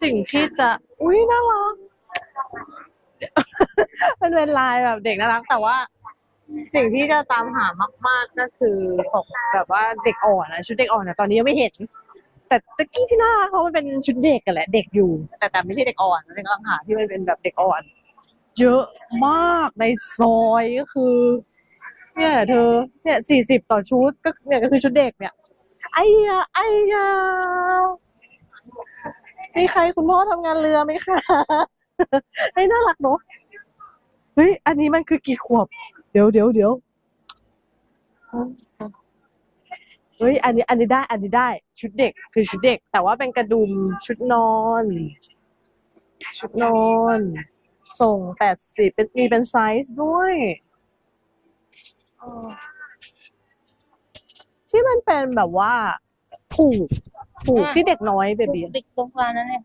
สิ่งที่จะ อุ้ยน่ารัก มันเป็นลายแบบเด็กน่ารัก แต่ว่า สิ่งที่จะตามหามาก ๆก็คือของแบบว่าเด็กอ่อนนะชุดเด็กอ่อนนะตอนนี้ยังไม่เห็น แต่ตะกี้ที่หน้าเขามันเป็นชุดเด็กกันแหละ เด็กอยู่ แต่แต่ไม่ใช่เด็กอ่อนนะเด็กกำลังหาที่มันเป็นแบบเด็กอ่อน เยอะมากในซอยก็คือ เนี่ยเธอ เนี่ยสี่สิบต่อชุดก็เนี่ยก็คือชุดเด็กเนี่ยไอ้ยาไอ้ยา มีใครคุณพ่อทำงานเรือไหมคะไอ้ยน่ารักเนอะเฮ้ยอันนี้มันคือกี่ขวบ เดี๋ยวเดี๋ยวเดี๋ยวเฮ้ยอันนี้อันนี้ได้ อันนี้ได้ ชุดเด็ก คือชุดเด็ก แต่ว่าเป็นกระดุมชุดนอน ชุดนอน ส่งแปดสิบเป็นมีเป็นไซส์ด้วยเออที่มันเป็นแบบว่าผูก ผูกที่เด็กน้อยเบบี เด็กตรงกลางนั่นเอง